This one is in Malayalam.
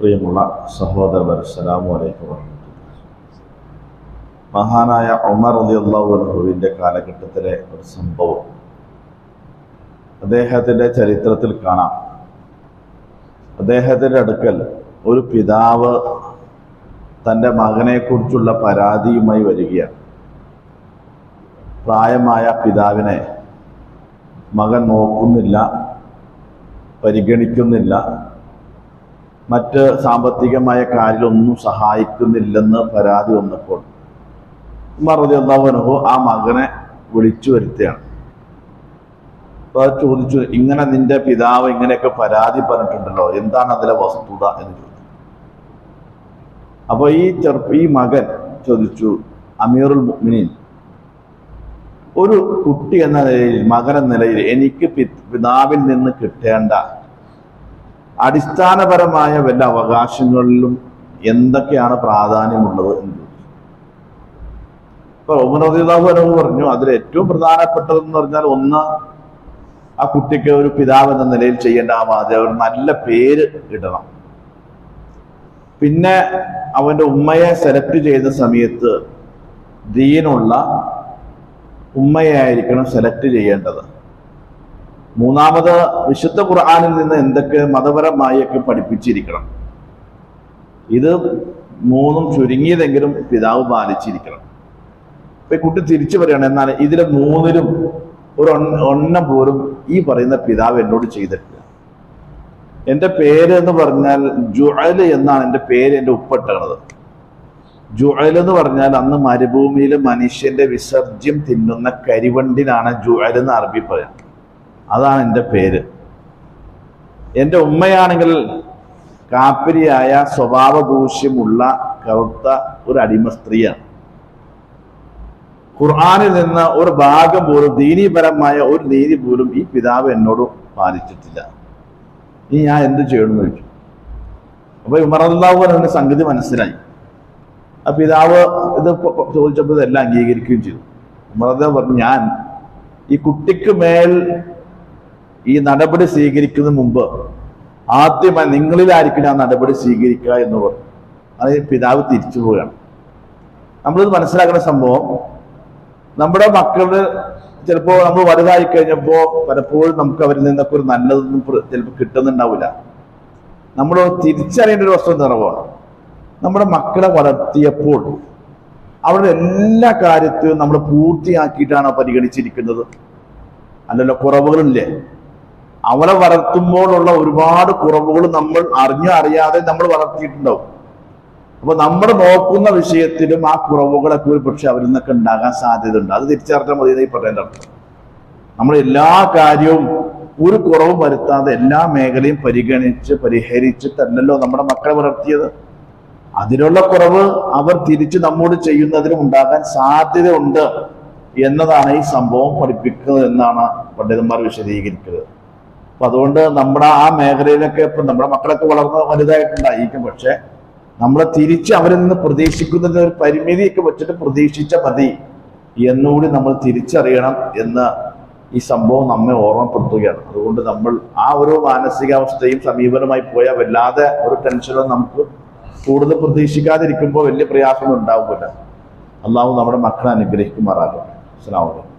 പ്രിയമുള്ള സഹോദരർ വറഹ്മത്തുള്ളാഹി. മഹാനായ ഉമർ റളിയല്ലാഹുവിന്റെ കാലഘട്ടത്തിലെ ഒരു സംഭവം അദ്ദേഹത്തിന്റെ ചരിത്രത്തിൽ കാണാം അദ്ദേഹത്തിന്റെ അടുക്കൽ ഒരു പിതാവ് തന്റെ മകനെക്കുറിച്ചുള്ള പരാതിയുമായി വരികയാണ് പ്രായമായ പിതാവിനെ മകൻ നോക്കുന്നില്ല പരിഗണിക്കുന്നില്ല മറ്റ് സാമ്പത്തികമായ കാര്യമൊന്നും സഹായിക്കുന്നില്ലെന്ന് പരാതി വന്നപ്പോൾ മറുതി എന്താവനഹു ആ മകനെ വിളിച്ചു വരുത്തുകയാണ് അപ്പോൾ ചോദിച്ചു ഇങ്ങനെ നിന്റെ പിതാവ് ഇങ്ങനെയൊക്കെ പരാതി പറഞ്ഞിട്ടുണ്ടല്ലോ എന്താണ് അതിലെ വസ്തുത? എന്ന് ചോദിച്ചു. അപ്പോൾ ഈ ചെറുപ്പ ഈ മകൻ ചോദിച്ചു അമീറുൽ മുഅ്മിനീൻ ഒരു കുട്ടി എന്ന നിലയിൽ മകൻ എന്ന നിലയിൽ എനിക്ക് പിതാവിൽ നിന്ന് കിട്ടേണ്ട അടിസ്ഥാനപരമായ വല്ല അവകാശങ്ങളിലും എന്തൊക്കെയാണ് പ്രാധാന്യമുള്ളത് എന്ന് ഇപ്പൊ ഉമർ പറഞ്ഞു അതിൽ ഏറ്റവും പ്രധാനപ്പെട്ടതെന്ന് പറഞ്ഞാൽ ഒന്ന് ആ കുട്ടിക്ക് ഒരു പിതാവ് എന്ന നിലയിൽ ചെയ്യേണ്ട ആ ബാധ്യത ഒരു നല്ല പേര് ഇടണം. പിന്നെ അവന്റെ ഉമ്മയെ സെലക്ട് ചെയ്ത സമയത്ത് ദീനുള്ള ഉമ്മയായിരിക്കണം സെലക്ട് ചെയ്യേണ്ടത്. മൂന്നാമത് വിശുദ്ധ ഖുർആാനിൽ നിന്ന് എന്തൊക്കെ മതപരമായൊക്കെ പഠിപ്പിച്ചിരിക്കണം. ഇത് മൂന്നും ചുരുങ്ങിയതെങ്കിലും പിതാവ് പാലിച്ചിരിക്കണം. ഇപ്പൊ കുട്ടി തിരിച്ചു പറയണം എന്നാൽ ഇതിലെ മൂന്നിലും ഒരു എണ്ണം പോലും ഈ പറയുന്ന പിതാവ് എന്നോട് ചെയ്തിട്ടില്ല. എന്റെ പേര് എന്ന് പറഞ്ഞാൽ ജുഅൽ എന്നാണ് എന്റെ പേര് എന്റെ ഉപ്പിട്ടത് ജുഅൽ എന്ന് പറഞ്ഞാൽ അന്ന് മരുഭൂമിയിൽ മനുഷ്യന്റെ വിസർജ്യം തിന്നുന്ന കരിവണ്ടിനാണ് ജുഅൽ എന്ന് അറബി പറയാം അതാണ് എന്റെ പേര്. എന്റെ ഉമ്മയാണെങ്കിൽ കാപ്പിരിയായ സ്വഭാവ ദൂഷ്യമുള്ള കറുത്ത ഒരു അടിമ സ്ത്രീയാണ്. ഖുർആാനിൽ നിന്ന് ഒരു ഭാഗം പോലും ദീനീപരമായ ഒരു നീതി പോലും ഈ പിതാവ് എന്നോട് പാലിച്ചിട്ടില്ല. ഇനി ഞാൻ എന്ത് ചെയ്യണമെന്ന് ചോദിച്ചു. അപ്പൊ ഉമറല്ലാഹു അവന്റെ സംഗതി മനസ്സിലായി. ആ പിതാവ് ഇത് ചോദിച്ചപ്പോൾ ഇതെല്ലാം അംഗീകരിക്കുകയും ചെയ്തു. ഉമറദ്ദാവ് പറഞ്ഞു ഞാൻ ഈ കുട്ടിക്ക് മേൽ ഈ നടപടി സ്വീകരിക്കുന്നതിന് മുമ്പ് ആദ്യമായി നിങ്ങളിലായിരിക്കും ആ നടപടി സ്വീകരിക്കുക എന്ന് പറഞ്ഞു. അത് പിതാവ് തിരിച്ചു പോവുകയാണ്. നമ്മളിത് മനസ്സിലാക്കുന്ന സംഭവം നമ്മുടെ മക്കളുടെ ചിലപ്പോൾ നമ്മൾ വലുതായി കഴിഞ്ഞപ്പോൾ പലപ്പോഴും നമുക്ക് അവരിൽ നിന്നൊക്കെ ഒരു നല്ലതൊന്നും ചിലപ്പോൾ കിട്ടുന്നുണ്ടാവില്ല. നമ്മൾ തിരിച്ചറിയേണ്ട ഒരു വസ്തു നിറവാണ്. നമ്മുടെ മക്കളെ വളർത്തിയപ്പോൾ അവരുടെ എല്ലാ കാര്യത്തിലും നമ്മൾ പൂർത്തിയാക്കിയിട്ടാണ് പരിഗണിച്ചിരിക്കുന്നത്. അല്ലല്ലോ കുറവുകളില്ലേ? അവളെ വളർത്തുമ്പോഴുള്ള ഒരുപാട് കുറവുകൾ നമ്മൾ അറിഞ്ഞോ അറിയാതെ നമ്മൾ വളർത്തിയിട്ടുണ്ടാവും. അപ്പൊ നമ്മൾ നോക്കുന്ന വിഷയത്തിലും ആ കുറവുകളൊക്കെ ഒരു പക്ഷെ അവരിൽ നിന്നൊക്കെ ഉണ്ടാകാൻ സാധ്യതയുണ്ട്. അത് തിരിച്ചറിഞ്ഞാൽ മതി ഈ പറയേണ്ട നമ്മൾ എല്ലാ കാര്യവും ഒരു കുറവും വരുത്താതെ എല്ലാ മേഖലയും പരിഗണിച്ച് പരിഹരിച്ചിട്ടല്ലല്ലോ നമ്മുടെ മക്കളെ വളർത്തിയത്. അതിനുള്ള കുറവ് അവർ തിരിച്ച് നമ്മോട് ചെയ്യുന്നതിനും ഉണ്ടാകാൻ സാധ്യതയുണ്ട് എന്നതാണ് ഈ സംഭവം പഠിപ്പിക്കുന്നത് എന്നാണ് പണ്ഡിതന്മാർ വിശദീകരിക്കുന്നത്. അപ്പൊ അതുകൊണ്ട് നമ്മുടെ ആ മേഖലയിലൊക്കെ ഇപ്പൊ നമ്മുടെ മക്കളൊക്കെ വളർന്ന് വലുതായിട്ടുണ്ടായിരിക്കും. പക്ഷെ നമ്മളെ തിരിച്ച് അവരിൽ നിന്ന് പ്രതീക്ഷിക്കുന്നതിന് ഒരു പരിമിതിയൊക്കെ വെച്ചിട്ട് പ്രതീക്ഷിച്ച മതി എന്നുകൂടി നമ്മൾ തിരിച്ചറിയണം എന്ന് ഈ സംഭവം നമ്മെ ഓർമ്മപ്പെടുത്തുകയാണ്. അതുകൊണ്ട് നമ്മൾ ആ ഒരു മാനസികാവസ്ഥയും സമീപനമായി പോയാൽ വല്ലാതെ ഒരു ടെൻഷനോ നമുക്ക് കൂടുതൽ പ്രതീക്ഷിക്കാതിരിക്കുമ്പോൾ വലിയ പ്രയാസമൊന്നും ഉണ്ടാവില്ല. അള്ളാഹു നമ്മുടെ മക്കളെ അനുഗ്രഹിക്കുമാറാകട്ടെ. അസ്സാം അലൈക്കും.